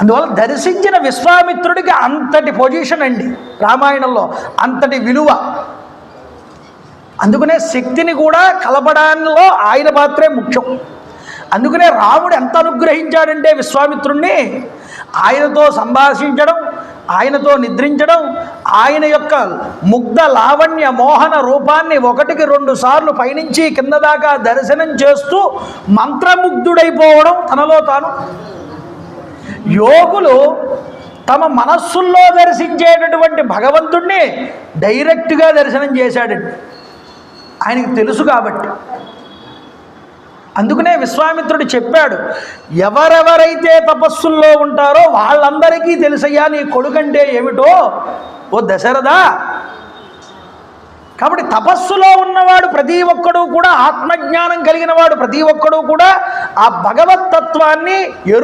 అందువల్ల దర్శించిన విశ్వామిత్రుడికి అంతటి పొజిషన్ అండి రామాయణంలో అంతటి విలువ. అందుకనే శక్తిని కూడా కలపడంలో ఆయన పాత్రే ముఖ్యం. అందుకనే రాముడు ఎంత అనుగ్రహించాడంటే విశ్వామిత్రుణ్ణి? ఆయనతో సంభాషించడం ఆయనతో నిద్రించడం ఆయన యొక్క ముగ్ధ లావణ్య మోహన రూపాన్ని ఒకటికి రెండు సార్లు పైనుంచి కింద దాకా దర్శనం చేస్తూ మంత్రముగ్ధుడైపోవడం తనలో తాను యోగులు తమ మనస్సుల్లో దర్శించేటటువంటి భగవంతుణ్ణి డైరెక్ట్గా దర్శనం చేశాడండి ఆయనకి తెలుసు కాబట్టి. అందుకనే విశ్వామిత్రుడు చెప్పాడు ఎవరెవరైతే తపస్సుల్లో ఉంటారో వాళ్ళందరికీ తెలుసయ్యా నీ కొడుకంటే ఏమిటో? ఓ దశరథా. కాబట్టి తపస్సులో ఉన్నవాడు ప్రతి ఒక్కడూ కూడా ఆత్మజ్ఞానం కలిగిన వాడు ప్రతి ఒక్కడూ కూడా ఆ భగవతత్వాన్ని ఎరు